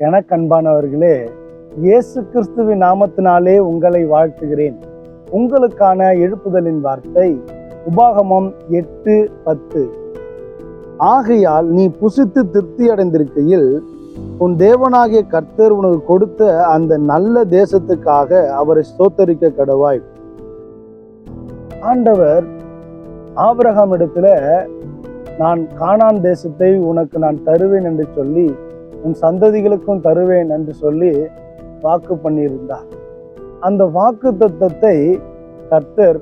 எனக்கு அன்பானவர்களே இயேசு கிறிஸ்துவின் நாமத்தினாலே உங்களை வாழ்த்துகிறேன். உங்களுக்கான எழுப்புதலின் வார்த்தை உபாகமம் எட்டு பத்து. ஆகையால் நீ புசித்து திருப்தி அடைந்திருக்கையில் உன் தேவனாகிய கர்த்தர் உனக்கு கொடுத்த அந்த நல்ல தேசத்துக்காக அவரை ஸ்தோத்தரிக்க கடவாய். ஆண்டவர் ஆபிரகாம் இடத்துல நான் காணான் தேசத்தை உனக்கு நான் தருவேன் என்று சொல்லி உன் சந்ததிகளுக்கும் தருவேன் என்று சொல்லி வாக்கு பண்ணியிருந்தார். அந்த வாக்கு தத்தத்தை கர்த்தர்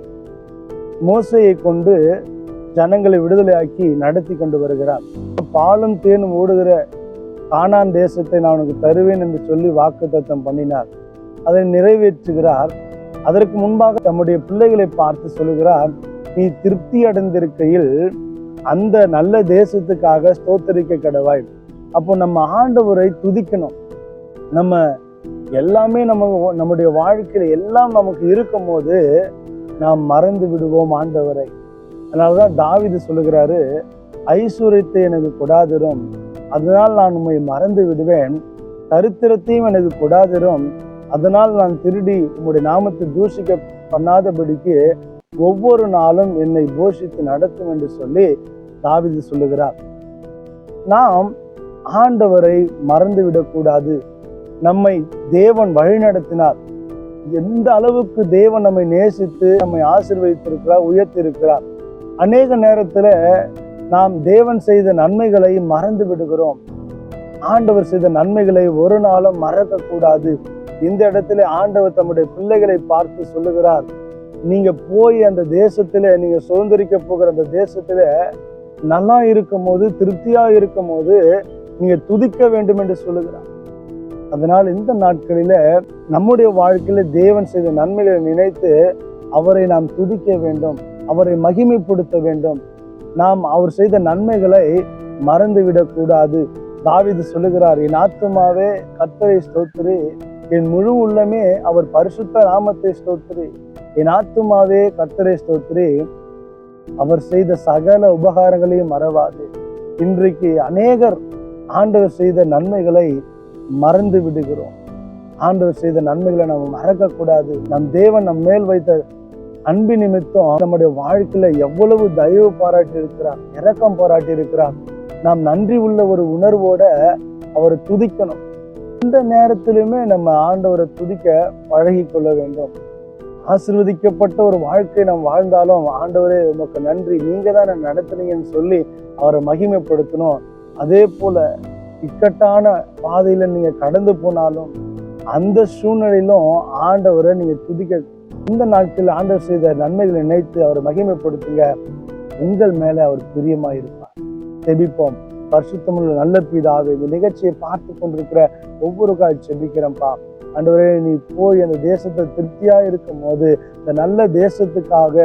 மோசையை கொண்டு ஜனங்களை விடுதலையாக்கி நடத்தி கொண்டு வருகிறார். பாலும் தேனும் ஓடுகிற கானான் தேசத்தை நான் உனக்கு தருவேன் என்று சொல்லி வாக்கு தத்தம் பண்ணினார். அதை நிறைவேற்றுகிறார். அதற்கு முன்பாக தம்முடைய பிள்ளைகளை பார்த்து சொல்லுகிறார் நீ திருப்தி அடைந்திருக்கையில் அந்த நல்ல தேசத்துக்காக ஸ்தோத்தரிக்க கடவாய் அப்போ நம்ம ஆண்டவரை துதிக்கணும். நம்ம எல்லாமே நம்ம நம்முடைய வாழ்க்கையில் எல்லாம் நமக்கு இருக்கும் போது நாம் மறந்து விடுவோம் ஆண்டவரை. அதனாலதான் தாவிது சொல்லுகிறாரு ஐஸ்வர்யத்தை எனக்கு கொடாதிரும். அதனால் நான் உண்மை மறந்து விடுவேன். தரித்திரத்தையும் எனக்கு கொடாதிரும். அதனால் நான் திருடி உங்களுடைய நாமத்தை தூஷிக்க பண்ணாதபடிக்கு ஒவ்வொரு நாளும் என்னை போஷித்து நடத்தும் என்று சொல்லி தாவிது சொல்லுகிறார். நாம் ஆண்டவரை மறந்து விடக்கூடாது நம்மை தேவன் வழிநடத்தினார். எந்த அளவுக்கு தேவன் நம்மை நேசித்து நம்மை ஆசிர்வதித்திருக்கிறார் உயர்த்திருக்கிறார் அநேக நேரத்தில் நாம் தேவன் செய்த நன்மைகளை மறந்து விடுகிறோம் ஆண்டவர் செய்த நன்மைகளை ஒரு நாளும் மறக்கக்கூடாது. இந்த இடத்துல ஆண்டவர் தம்முடைய பிள்ளைகளை பார்த்து சொல்லுகிறார். நீங்க போய் அந்த தேசத்துல நீங்க சுதந்திரிக்க போகிற அந்த தேசத்துல நல்லா இருக்கும் போது திருப்தியா இருக்கும் போது நீங்க துதிக்க வேண்டும் என்று சொல்லுகிறார். அதனால் இந்த நாட்களில நம்முடைய வாழ்க்கையில தேவன் செய்த நன்மைகளை நினைத்து அவரை நாம் துதிக்க வேண்டும் அவரை மகிமைப்படுத்த வேண்டும். நாம் அவர் செய்த நன்மைகளை மறந்துவிடக்கூடாது தாவிது சொல்லுகிறார் என் ஆத்துமாவே கர்த்தரை ஸ்தோத்திரி என் முழு உள்ளமே அவர் பரிசுத்த நாமத்தை ஸ்தோத்திரி. என் ஆத்துமாவே கர்த்தரை ஸ்தோத்திரி அவர் செய்த சகல உபகாரங்களையும் மறவாது. இன்றைக்கு அநேகர் ஆண்டவர் செய்த நன்மைகளை மறந்து விடுகிறோம். ஆண்டவர் செய்த நன்மைகளை நம்ம மறக்கக்கூடாது. நம் தேவன் நம் மேல் வைத்த அன்பு நிமித்தம் நம்முடைய வாழ்க்கையில எவ்வளவு தயவு பாராட்டி இருக்கிறார் இறக்கம் பாராட்டி இருக்கிறார் நாம் நன்றி உள்ள ஒரு உணர்வோட அவரை துதிக்கணும். இந்த நேரத்திலுமே நம்ம ஆண்டவரை துதிக்க பழகி கொள்ள வேண்டும். ஆசிர்வதிக்கப்பட்ட ஒரு வாழ்க்கை நாம் வாழ்ந்தாலும் ஆண்டவரே உமக்கு நன்றி. நீங்க தான் நடத்துனீங்கன்னு சொல்லி அவரை மகிமைப்படுத்தணும். அதே போல இக்கட்டான பாதையில நீங்க கடந்து போனாலும் அந்த சூழ்நிலையிலும் ஆண்டவரை நீங்க துதிக்க இந்த நாட்களில் ஆண்டவர் செய்த நன்மைகளை நினைத்து அவரை மகிமைப்படுத்துங்க. உங்கள் மேல அவர் பிரியமா இருப்பார் செபிப்போம் பரிசுத்தமுள்ள நல்ல பிதாவே இந்த நிகழ்ச்சியை பார்த்து கொண்டிருக்கிற ஒவ்வொரு காய் செபிக்கிறேன்ப்பா ஆண்டவரே நீ போய் அந்த தேசத்தை திருப்தியா இருக்கும் போது இந்த நல்ல தேசத்துக்காக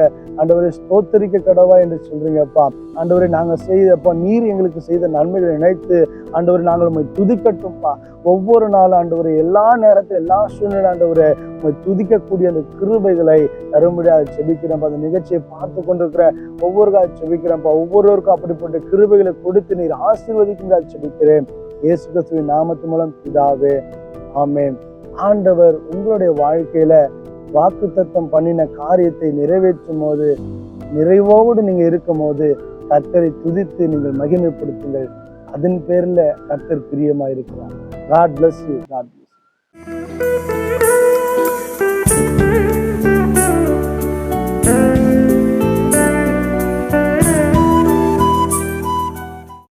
அண்டவரை ஸ்தோத்தரிக்க கடவா என்று சொல்றீங்கப்பா. அண்டவரை நாங்கள் செய்தப்பா நீர் எங்களுக்கு செய்த நன்மைகளை நினைத்து ஆண்டவரே நாங்கள் உண்மை துதிக்கட்டும்ப்பா. ஒவ்வொரு நாளும் ஆண்டவரே எல்லா நேரத்தில் எல்லா சூழ்நிலை ஆண்டவரே உண்மை துதிக்கக்கூடிய அந்த கிருபைகளை தரும்படியாக செபிக்கிறேன்ப்பா. அந்த நிகழ்ச்சியை பார்த்து கொண்டிருக்கிற ஒவ்வொருக்காக செபிக்கிறேன்ப்பா. ஒவ்வொருவருக்கும் அப்படிப்பட்ட கிருபைகளை கொடுத்து நீர் ஆசீர்வதிக்கும்படியாக செபிக்கிறேன். இயேசு கிறிஸ்துவின் நாமத்து மூலம் இதாவே ஆமேன். ஆண்டவர் உங்களுடைய வாழ்க்கையில வாக்குத்தத்தம் பண்ணின காரியத்தை நிறைவேற்றும் போது நிறைவோடு நீங்க இருக்கும் போது கர்த்தரை துதித்து நீங்கள் மகிமைப்படுத்துங்கள். அதன் பேர்ல கர்த்தர் பிரியமா இருக்கிறார் God bless you God bless.